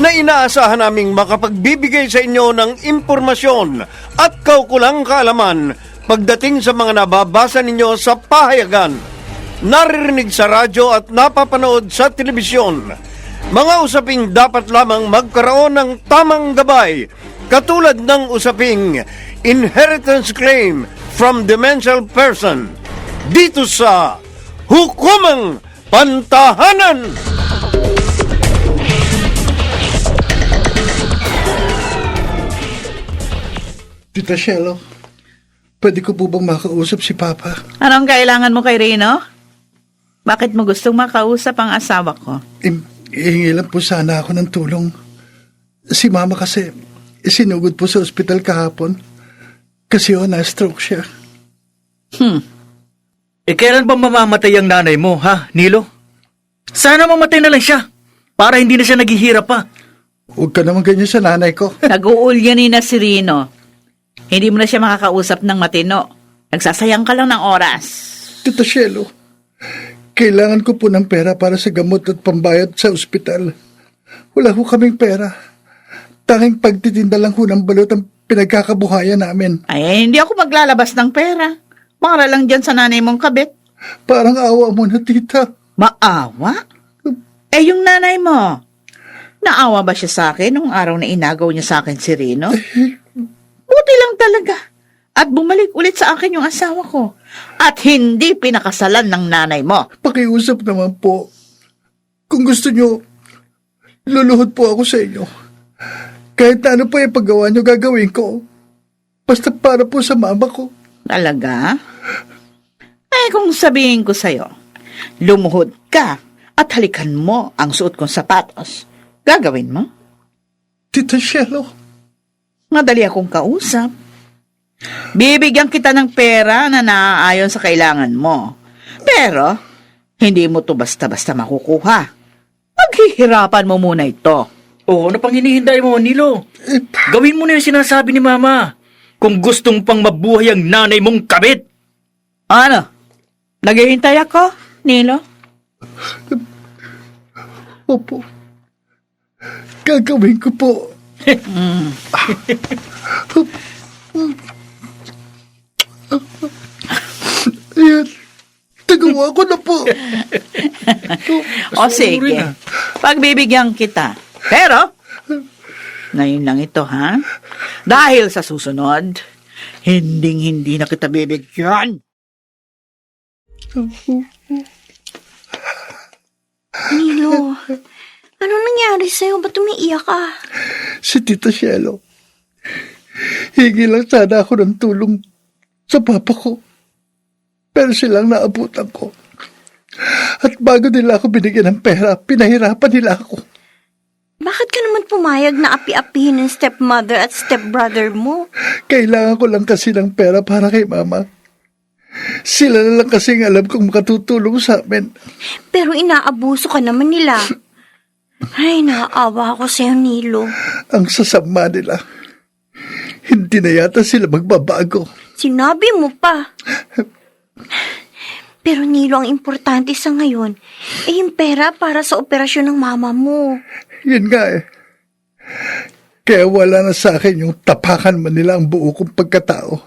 na inaasahan naming makapagbibigay sa inyo ng impormasyon at kaukulang kaalaman pagdating sa mga nababasa ninyo sa pahayagan, naririnig sa radyo at napapanood sa telebisyon. Mga usaping dapat lamang magkaroon ng tamang gabay katulad ng usaping inheritance claim from demential person dito sa Hukumang Pantahanan! Tita Shelo, pwede ko po bang makausap si Papa? Anong kailangan mo kay Reno? Bakit mo gustong makausap ang asawa ko? Ihingi lang po sana ako ng tulong. Si Mama kasi sinugod po sa ospital kahapon. Kasi oh, na-stroke siya. Eh, kailan ba mamamatay ang nanay mo, ha, Nilo? Sana mamatay na lang siya, para hindi na siya naghihirap pa. Huwag ka naman ganyan sa nanay ko. Nag-uulyanin na si Rino. Hindi mo na siya makakausap ng matino. Nagsasayang ka lang ng oras. Tita Shelo, kailangan ko po ng pera para sa gamot at pambayad sa ospital. Wala ho kaming pera. Tanging pagtitinda lang ho ng balot ang pinagkakabuhayan namin. Ay, hindi ako maglalabas ng pera. Para lang dyan sa nanay mong kabit. Parang awa mo na, tita. Maawa? Eh, yung nanay mo. Naawa ba siya sa akin nung araw na inagaw niya sa akin si Rino? Buti lang talaga. At bumalik ulit sa akin yung asawa ko. At hindi pinakasalan ng nanay mo. Pakiusap naman po. Kung gusto nyo, luluhod po ako sa inyo. Kahit na ano po yung paggawa nyo gagawin ko. Basta para po sa mama ko. Talaga? Eh kung sabihin ko sa'yo, lumuhod ka at halikan mo ang suot kong sapatos, gagawin mo? Tita Shelo, Madali akong kausap. Bibigyan kita ng pera na naaayon sa kailangan mo. Pero, hindi mo to basta-basta makukuha. Maghihirapan mo muna ito. Oo, ano pang hinihintay mo, Nilo? Gawin mo na yung sinasabi ni Mama. Kung gustong pang mabuhay ang nanay mong kabit. Ano? Naghihintay ako, Nilo? opo. Gagawin ko po. Ayan. Tagawa ko na po. O sige, pagbibigyan kita. Pero, ngayon lang ito, ha? Dahil sa susunod, hinding-hindi na kita bibigyan. Nilo, ano nangyari sa'yo? Ba't umiiyak ka? Si Tita Shelo. Hingi lang sana ako ng tulong sa papa ko. Pero silang naabutan ko. At bago nila ako binigyan ng pera, pinahirapan nila ako. Bakit ka naman pumayag na api-apihin ng stepmother at stepbrother mo? Kailangan ko lang kasi ng pera para kay mama. Sila na lang kasing alam kong makatutulong sa amin. Pero inaabuso ka naman nila. Ay, naaawa ako sa'yo, Nilo. Ang sasama nila. Hindi na yata sila magbabago. Sinabi mo pa. Pero Nilo, ang importante sa ngayon, ay yung pera para sa operasyon ng mama mo. Yun nga eh. Kaya wala na sa akin yung tapakan man nila ang buo kong pagkatao.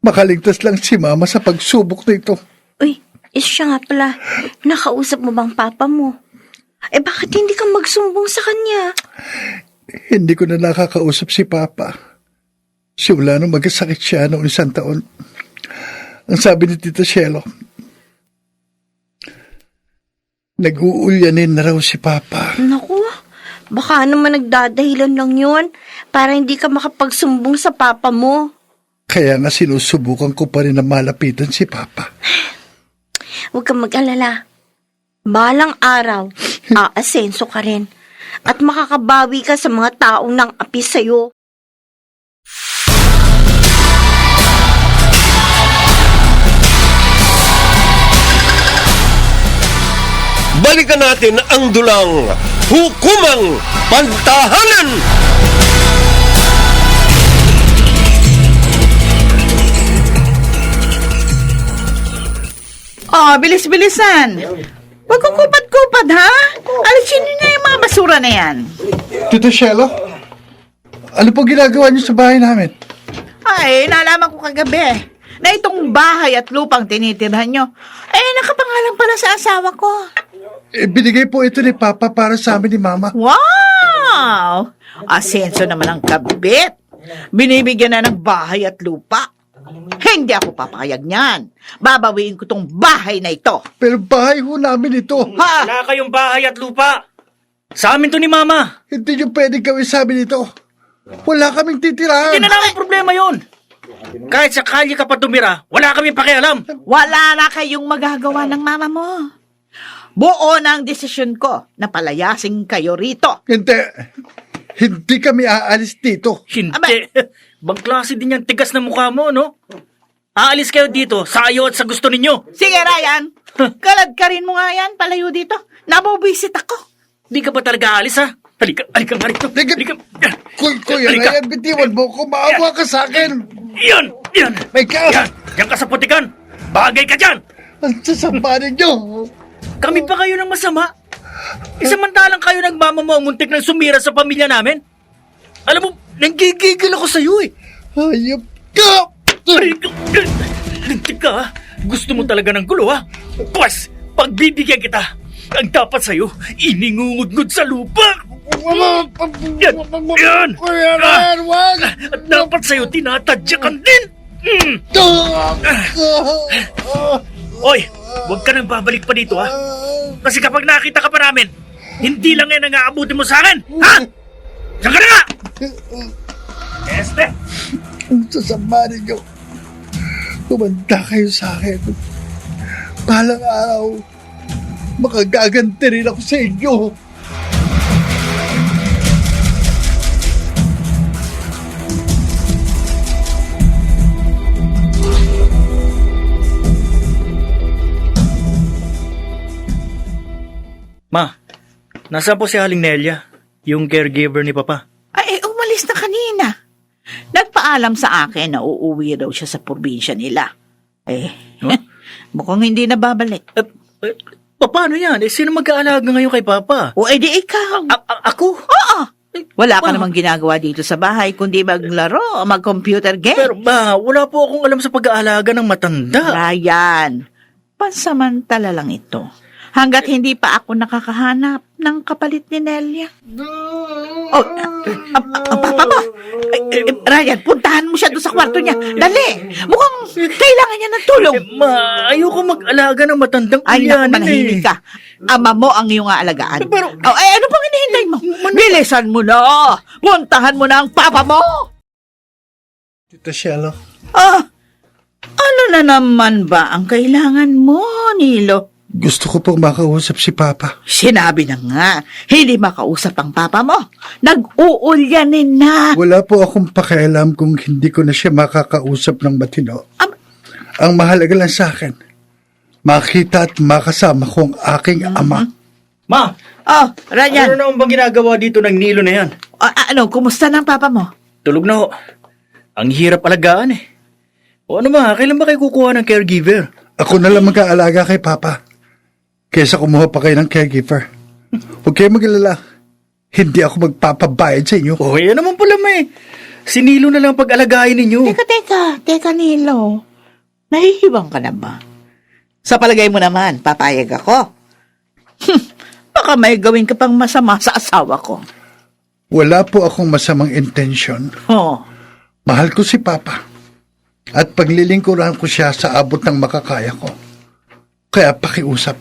Makaligtas lang si mama sa pagsubok nito. Uy, is siya nga pala. Nakausap mo bang papa mo? Eh bakit hindi ka magsumbong sa kanya? hindi ko na nakakausap si Papa. Simula nung magkasakit siya noong isang taon. Ang sabi ni Tita Shelo, nag-uulyanin na raw si Papa. Naku, baka naman nagdadahilan lang yun para hindi ka makapagsumbong sa papa mo. Kaya nga sinusubukan ko pa rin na malapitan si Papa. Huwag kang mag-alala. Balang araw, aasenso ka rin. At makakabawi ka sa mga taong nang api sa'yo. Balikan natin ang dulang hukumang pantahanan. Oh, bilis-bilisan. Huwag kong kupad-kupad, ha? Alisin niyo na yung mga basura na yan. Tita Shelo, ano po ginagawa niyo sa bahay namin? Ay, nalaman ko kagabi na itong bahay at lupang tinitirhan nyo, eh, nakapangalan pala sa asawa ko. Eh, binigay po ito ni Papa para sa amin ni Mama. Wow! Asenso naman ang kabit. Binibigyan na ng bahay at lupa. Hindi ako papayag niyan. Babawiin ko tong bahay na ito. Pero bahay ho namin ito. Ha? Wala kayong bahay at lupa. Sa amin to ni Mama. Hindi niyo pwedeng gawin sa amin ito. Wala kaming titirahan. Hindi na namin problema yon. Kahit sa kalye ka pa tumira, wala kami pakialam. Wala na kayong magagawa ng mama mo. Buo na ang desisyon ko na palayasin kayo rito. Hindi. Hindi kami aalis dito. Hindi. Bang klase din yan, tigas na mukha mo, no? Aalis kayo dito, sa ayaw at sa gusto ninyo. Sige, Ryan. Kalad ka rin mo nga yan, palayo dito. Nabubisit ako. Di ka ba talaga aalis, ha? Halika, halika nga rito. Halika. Halika. Kuy, kuya, Halika. Ryan, bitiwan mo ko. Maawa ka sa akin. Yan, yan. May ka. Yan, yan ka sa putikan. Bagay ka dyan. Ang sasamba ninyo. Kami pa kayo ng masama. Isamantalang kayo nagmamamuntik ng sumira sa pamilya namin. Alam mo, nanggigigil ako sa'yo eh. Hayop ka. Lintik ka? Gusto mo talaga ng gulo ha? Pues, pagbibigyan kita. Ang dapat sa'yo, iningungudngud sa lupa. Yan! Yan! Ah! At dapat sa'yo, tinatadyakan din. Mm. Oy, huwag ka nang babalik pa dito ha. Kasi kapag nakita ka pa namin, hindi lang yan ang aabutin mo sa akin. Ha? Diyan ka na! Este! Ang sasamba ninyo. Kumanda kayo sa akin. Balang araw, makagaganti rin ako sa inyo. Ma, nasaan po si Aling Nelia? Yung caregiver ni Papa. Ay, eh, umalis na kanina. Nagpaalam sa akin na uuwi raw siya sa probinsya nila. Eh, mukhang hindi na babalik. Eh, eh, paano yan? Eh, sino mag-aalaga ngayon kay Papa? O edi ikaw. A- a- ako? Oo. Wala ka Ma. namang ginagawa dito sa bahay kundi maglaro o mag-computer game. Pero ba, wala po akong alam sa pag-aalaga ng matanda. Ryan, pansamantala lang ito. Hanggat hindi pa ako nakakahanap ng kapalit ni Nelia. Oh, ang, ang, ang papa mo. Eh, Ryan, puntahan mo siya doon sa kwarto niya. Dali! Mukhang kailangan niya ng tulong. Eh, ma, ayoko mag-alaga ng matandang Ay, naku, ulyanin manahimik eh. ka. Ama mo ang iyong aalagaan. Pero- oh, eh, ano pang hinihintay mo? Bilisan mo na! Puntahan mo na ang papa mo! Tita Shelo, Ah, ano na naman ba ang kailangan mo, Nilo? Gusto ko pong makausap si Papa. Sinabi na nga, hindi makausap ang papa mo. Nag-uulyanin na. Wala po akong pakialam kung hindi ko na siya makakausap ng matino. Am- Ang mahalaga lang sa akin, makita at makasama ko ang aking ama. Ma, Oh, ano Ryan, na bang ginagawa dito ng Nilo na yan? ah, ano, kumusta ang papa mo? Tulog na ho. Ang hirap alagaan eh. O ano ma, kailan ba kayo kukuha ng caregiver? Ako na lang mag-aalaga kay Papa. Kesa kumuha pa kayo ng caregiver. Huwag kayo mag-alala. Hindi ako magpapabayad sa inyo. O, yan naman pala ma eh. Si Nilo na lang pag-alagayin ninyo. Teka, teka, teka, Nilo. Nahihibang ka na ba? Sa palagay mo naman, papayag ako. Hmm, baka may gawin ka pang masama sa asawa ko. Wala po akong masamang intensyon. Oh, Mahal ko si Papa. At paglilingkuran ko siya sa abot ng makakaya ko. Kaya pakiusap.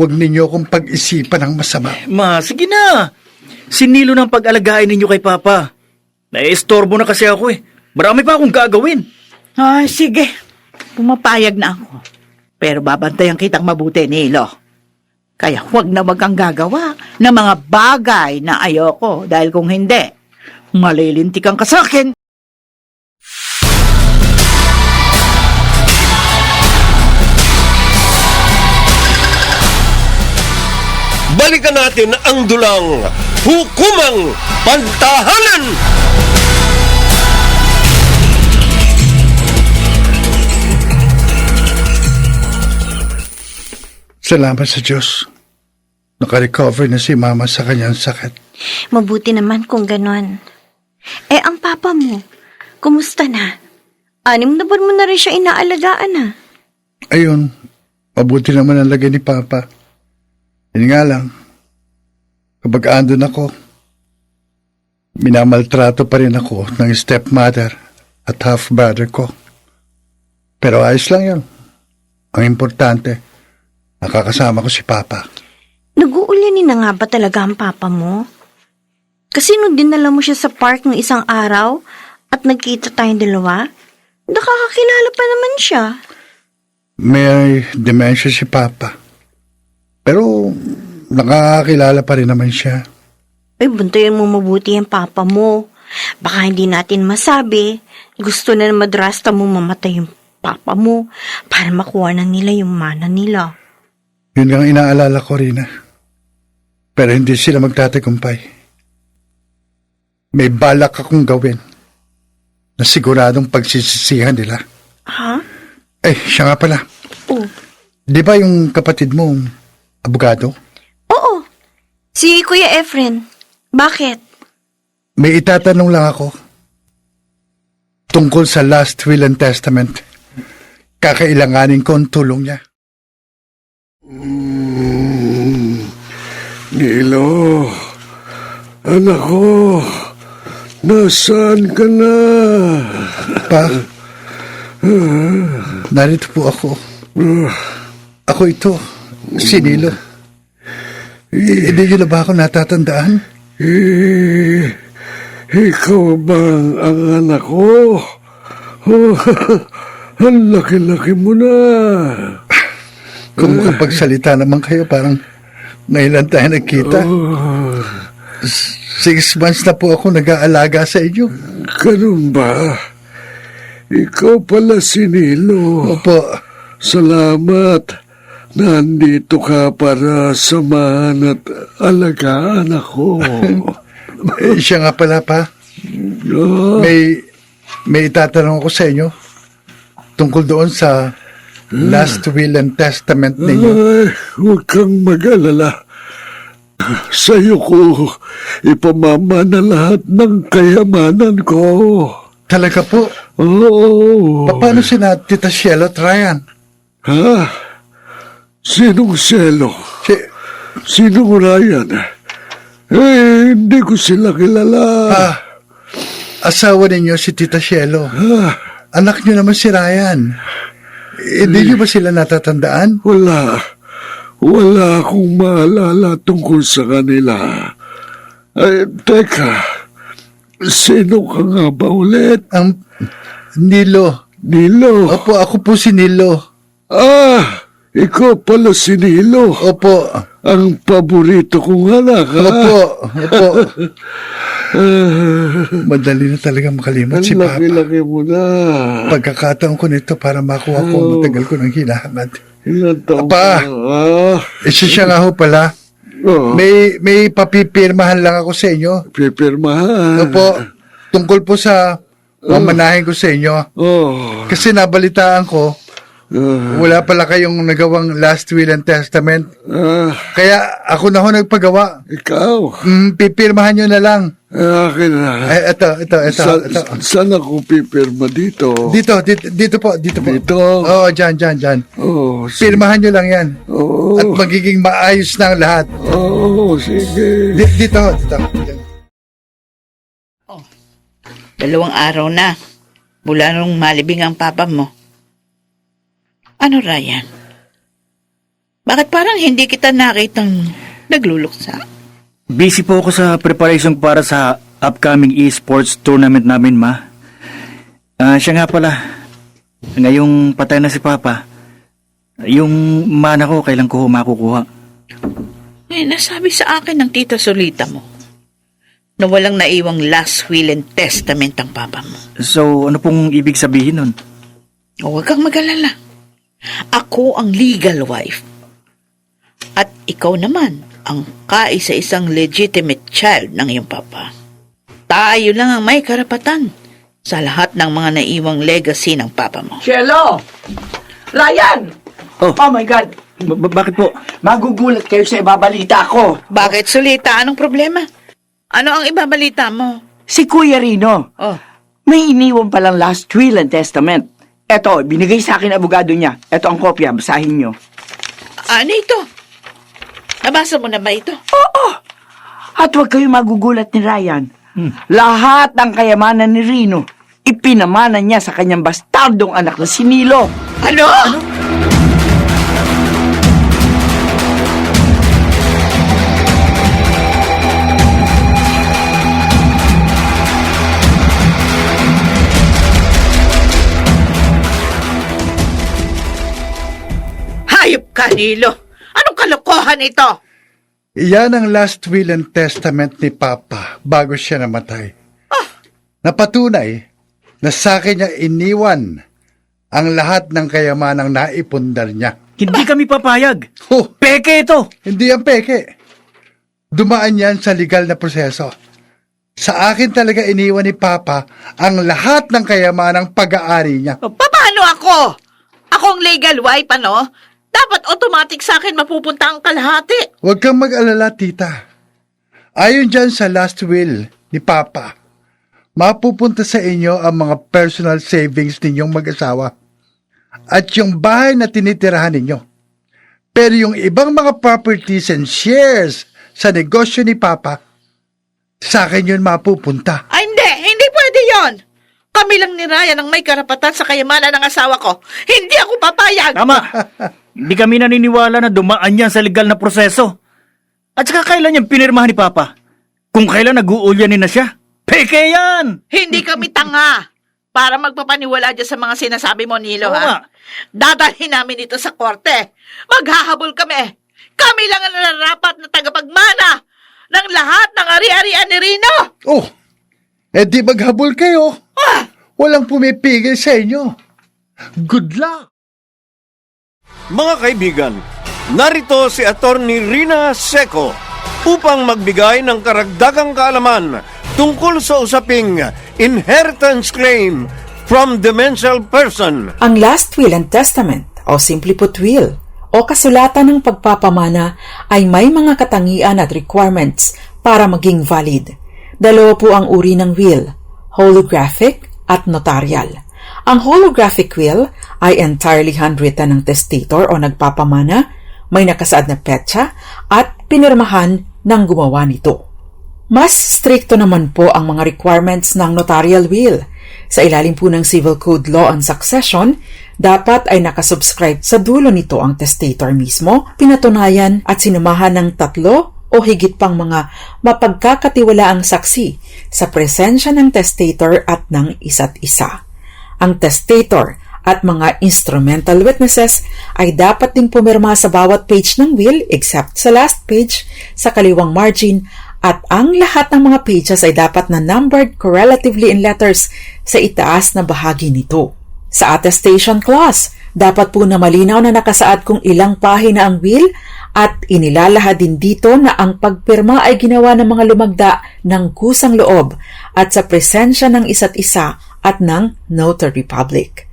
Huwag ninyo akong pag-isipan ng masama. Ma, sige na. Sinilo ng pag-alagain ninyo kay Papa. Naiestorbo na kasi ako eh. Marami pa akong gagawin. ay sige. Pumapayag na ako. Pero babantayan kitang mabuti, Nilo. Kaya huwag na wag kang gagawa ng mga bagay na ayoko dahil kung hindi, malilintikan ka sa akin. Balikan natin ang dulang hukumang pantahanan! Salamat sa Diyos. Nakarecover na si Mama sa kanyang sakit. Mabuti naman kung ganon. Eh, ang papa mo, kumusta na? Anim na buwan mo na rin siya inaalagaan ah. Ayun, mabuti naman ang lagay ni Papa. Yun nga lang, kapag andun ako, minamaltrato pa rin ako ng stepmother at half-brother ko. Pero ayos lang yun. Ang importante, nakakasama ko si Papa. Nag-uulanin na nga ba talaga ang papa mo? Kasi nung dinala mo siya sa park ng isang araw at nagkita tayong dalawa, nakakakilala pa naman siya. May dementia si Papa. Pero nakakakilala pa rin naman siya. Ay, buntayan mo mabuti ang papa mo. Baka hindi natin masabi. Gusto na madrasta mo mamatay yung papa mo para makuha na nila yung mana nila. Yun ang inaalala ko, Rina. Pero hindi sila magtatagumpay. May balak akong gawin na siguradong pagsisisihan nila. Ha? Eh, siya nga pala. Oh. Di ba yung kapatid mo, abogado? Oo. Si Kuya Efren. Bakit? May itatanong lang ako. Tungkol sa last will and testament. Kakailanganin ko ang tulong niya. Nilo, anak ko, nasaan ka na? Pa, narito po ako. Ako ito, si Nilo. Hindi niyo na ba ako natatandaan? Eh, ikaw bang ang anak ko? Oh, ang laki-laki mo na. Kung makapagsalita naman kayo, parang ngayon tayo nagkita. Oh, Six months na po ako nag-aalaga sa inyo. ganun ba? Ikaw pala si Nilo. Opo, Salamat. Nandito ka para samahan at alagaan ako. eh, siya nga pala pa. Ah, May, may itatanong ako sa inyo tungkol doon sa last will and testament ninyo. Ay, huwag kang mag-alala. Sa'yo ko ipamamana lahat ng kayamanan ko. Talaga po. Oo. Pa- Paano sina Tita Shelo at Ryan? Ha? Sinong Selo? Si, Sinong Ryan? Eh, hindi ko sila kilala. ah, asawa ninyo si Tita Shelo. Ah, Anak niyo naman si Ryan. Hindi niyo ba sila natatandaan? wala. Wala akong maalala tungkol sa kanila. Ay, teka. Sino ka nga ba ulit? Ang Nilo. Nilo. Opo, ako po si Nilo. Ah, ikaw pala si Nilo. Opo. Ang paborito kong anak, ha? Opo. Opo. Madali na talaga makalimot ang si Papa. laki-laki mo na. Pagkakataon ko nito para makuha ko ang matagal ko ng hinahangad. Ilan taon Apa. Ah, Eh, siya siya nga ho pala. oh, May, may papipirmahan lang ako sa inyo. pipirmahan. Opo. Tungkol po sa mamanahin ko sa inyo. Oh, Kasi nabalitaan ko, ah, wala pala kayong nagawang last will and testament. ah, Kaya ako na ho nagpagawa. ikaw. Mm, pipirmahan nyo na lang. Ah, Akin na. Ay, ito, ito, ito, Sa, ito. saan ako pipirma dito? Dito, dito, dito po, dito po. Dito? Oo, dyan, dyan, dyan. Oh, sige. Pirmahan nyo lang yan. Oh, At magiging maayos na ang lahat. oh, sige. Di- Dito, dito. dito. Dalawang araw na. Mula nung malibing ang papa mo. Ano, Ryan? Bakit parang hindi kita nakitang nagluluksa? Busy po ako sa preparation para sa upcoming esports tournament namin, ma. Ah, siya nga pala. Ngayong patay na si Papa, yung mana ko kailan ko makukuha. Eh, nasabi sa akin ng tita Solita mo na walang naiwang last will and testament ang papa mo. So, ano pong ibig sabihin nun? O, Huwag kang mag-alala. Ako ang legal wife. At ikaw naman ang kaisa-isang legitimate child ng iyong papa. Tayo lang ang may karapatan sa lahat ng mga naiwang legacy ng papa mo. Cielo! Ryan! Oh. Oh my God! Ba- ba- bakit po? Magugulat kayo sa ibabalita ko. Bakit, Solita? Anong problema? Ano ang ibabalita mo? Si Kuya Rino, Oh, may iniwan palang last will and testament. Eto, binigay sa akin abogado niya. Eto ang kopya, basahin niyo. ano ito? Nabasa mo na ba ito? At huwag kayo magugulat ni Ryan. Lahat ng kayamanan ni Rino, ipinamana niya sa kanyang bastardong anak na si Nilo. Ano? Hayop ka, Nilo! Anong kalokohan ito? Iyan ang last will and testament ni Papa bago siya namatay. Napatunay na sa akin niya iniwan ang lahat ng kayamanang naipundar niya. Hindi kami papayag. Oh, Peke ito! hindi yan peke. Dumaan yan sa legal na proseso. Sa akin talaga iniwan ni Papa ang lahat ng kayamanang pag-aari niya. Paano ako? Akong legal wife, ano? Dapat automatic sa akin mapupunta ang kalahati. Huwag kang mag-alala, tita. Ayon dyan sa last will ni Papa, mapupunta sa inyo ang mga personal savings ninyong mag-asawa at yung bahay na tinitirahan ninyo. Pero yung ibang mga properties and shares sa negosyo ni Papa, sa akin yun mapupunta. Ay, hindi! Hindi pwede yon. Kami lang ni Ryan ang may karapatan sa kayamanan ng asawa ko. Hindi ako papayag! Tama! Hindi kami naniniwala na dumaan yan sa legal na proseso. At saka kailan yan pinirmahan ni Papa? Kung kailan nag-uulyanin na siya? Peke yan! Hindi kami tanga para magpapaniwala dyan sa mga sinasabi mo, Nilo, Oo nga. ha? Dadalhin namin ito sa korte. Maghahabol kami. Kami lang ang nararapat na tagapagmana ng lahat ng ari-arian ni Rino. Oh, eh di maghabol kayo. Walang pumipigil sa inyo. Good luck! Mga kaibigan, narito si Attorney Rina Seco upang magbigay ng karagdagang kaalaman tungkol sa usaping inheritance claim from demential person. Ang last will and testament o simply put will o kasulatan ng pagpapamana ay may mga katangian at requirements para maging valid. Dalawa po ang uri ng will, holographic at notarial. Ang holographic will ay entirely handwritten ng testator o nagpapamana, may nakasaad na petsa at pinirmahan ng gumawa nito. Mas strikto naman po ang mga requirements ng notarial will. Sa ilalim po ng Civil Code Law on Succession, dapat ay nakasubscribe sa dulo nito ang testator mismo, pinatunayan at sinamahan ng tatlo o higit pang mga mapagkakatiwalaang saksi sa presensya ng testator at ng isa't isa. Ang testator at mga instrumental witnesses ay dapat ding pumirma sa bawat page ng will except sa last page sa kaliwang margin at ang lahat ng mga pages ay dapat na numbered correlatively in letters sa itaas na bahagi nito. Sa attestation clause, dapat po na malinaw na nakasaad kung ilang pahina ang will at inilalahad din dito na ang pagpirma ay ginawa ng mga lumagda ng kusang loob at sa presensya ng isa't isa at ng notary public.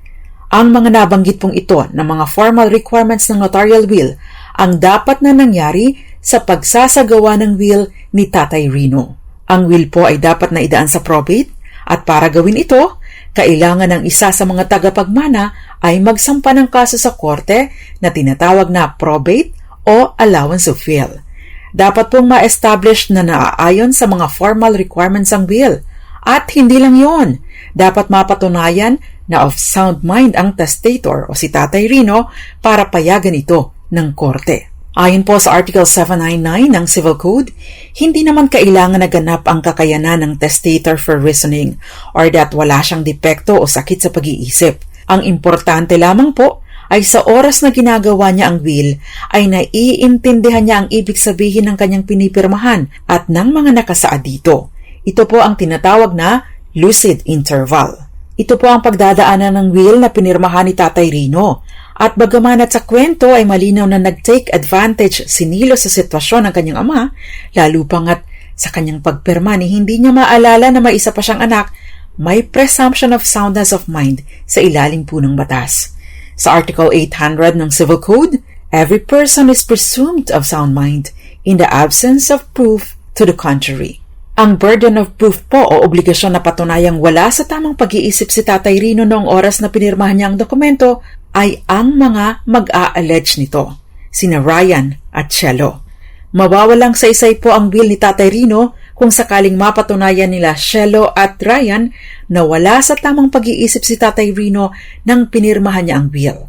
Ang mga nabanggit pong ito ng mga formal requirements ng notarial will ang dapat na nangyari sa pagsasagawa ng will ni Tatay Rino. Ang will po ay dapat na idaan sa probate at para gawin ito, kailangan ng isa sa mga tagapagmana ay magsampa ng kaso sa korte na tinatawag na probate o allowance of will. Dapat pong ma-establish na naaayon sa mga formal requirements ang will At hindi lang yon, dapat mapatunayan na of sound mind ang testator o si Tatay Rino para payagan ito ng korte. Ayon po sa Article 799 ng Civil Code, hindi naman kailangan naganap ang kakayanan ng testator for reasoning or that wala siyang depekto o sakit sa pag-iisip. Ang importante lamang po ay sa oras na ginagawa niya ang will, ay naiintindihan niya ang ibig sabihin ng kanyang pinipirmahan at ng mga nakasaad dito. Ito po ang tinatawag na lucid interval. Ito po ang pagdadaanan ng will na pinirmahan ni Tatay Rino. At bagaman at sa kwento ay malinaw na nag-take advantage si Nilo sa sitwasyon ng kanyang ama, lalo pa nga't sa kanyang pagpirma ni hindi niya maalala na may isa pa siyang anak, may presumption of soundness of mind sa ilalim po ng batas. Sa Article 800 ng Civil Code, every person is presumed of sound mind in the absence of proof to the contrary. Ang burden of proof po o obligasyon na patunayang wala sa tamang pag-iisip si Tatay Rino noong oras na pinirmahan niya ang dokumento ay ang mga mag-a-allege nito, sina Ryan at Shelo. Mawawalang saysay po ang will ni Tatay Rino kung sakaling mapatunayan nila Shelo at Ryan na wala sa tamang pag-iisip si Tatay Rino nang pinirmahan niya ang will.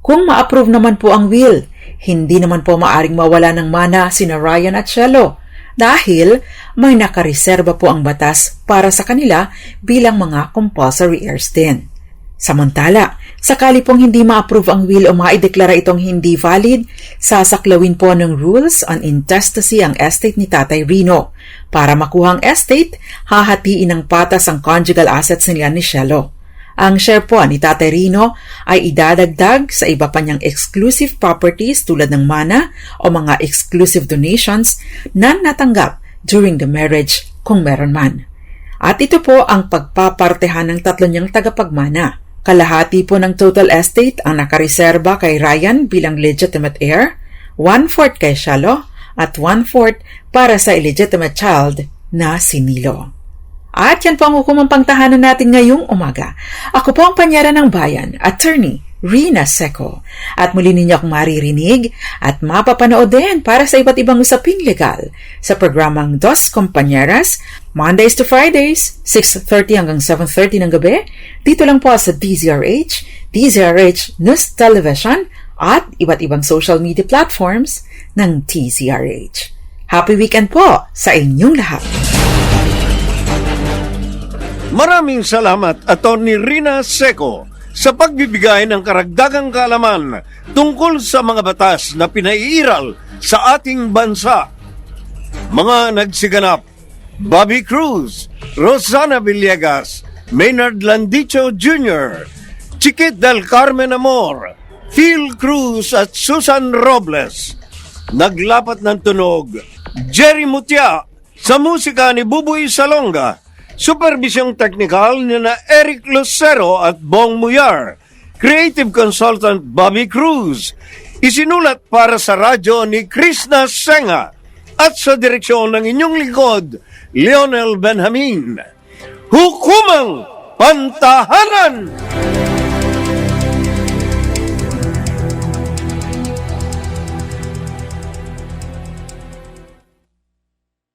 Kung ma-approve naman po ang will, hindi naman po maaring mawala ng mana sina Ryan at Shelo dahil may nakareserba po ang batas para sa kanila bilang mga compulsory heirs din. Samantala, sakali pong hindi ma-approve ang will o maideklara itong hindi valid, sasaklawin po ng rules on intestacy ang estate ni Tatay Rino. Para makuha ang estate, hahatiin ng patas ang conjugal assets nila ni Shelo. Ang share po ni Tatay Rino ay idadagdag sa iba pa niyang exclusive properties tulad ng mana o mga exclusive donations na natanggap during the marriage kung meron man. At ito po ang pagpapartehan ng tatlo niyang tagapagmana. Kalahati po ng total estate ang nakareserba kay Ryan bilang legitimate heir, one-fourth kay Shalo, at one-fourth para sa illegitimate child na si Nilo. At yan po ang hukumang pangtahanan natin ngayong umaga. Ako po ang panyara ng bayan, attorney Rina Seco. At muli ninyo akong maririnig at mapapanood din para sa iba't ibang usaping legal sa programang Dos Compañeras, Mondays to Fridays, 6.30 hanggang 7.30 ng gabi, dito lang po sa DZRH, DZRH News Television, at iba't ibang social media platforms ng TZRH. Happy weekend po sa inyong lahat! Maraming salamat, Atty. Rina Seco, sa pagbibigay ng karagdagang kaalaman tungkol sa mga batas na pinaiiral sa ating bansa. Mga nagsiganap, Bobby Cruz, Rosana Villegas, Maynard Landicho Jr., Chiquit del Carmen Amor, Phil Cruz at Susan Robles. Naglapat ng tunog, Jerry Mutia, sa musika ni Buboy Salonga, Supervisyong teknikal ni na Eric Lucero at Bong Muyar. Creative consultant Bobby Cruz. Isinulat para sa radyo ni Krishna Senga. At sa direksyon ng inyong lingkod, Lionel Benjamin. Hukumang Pantahanan!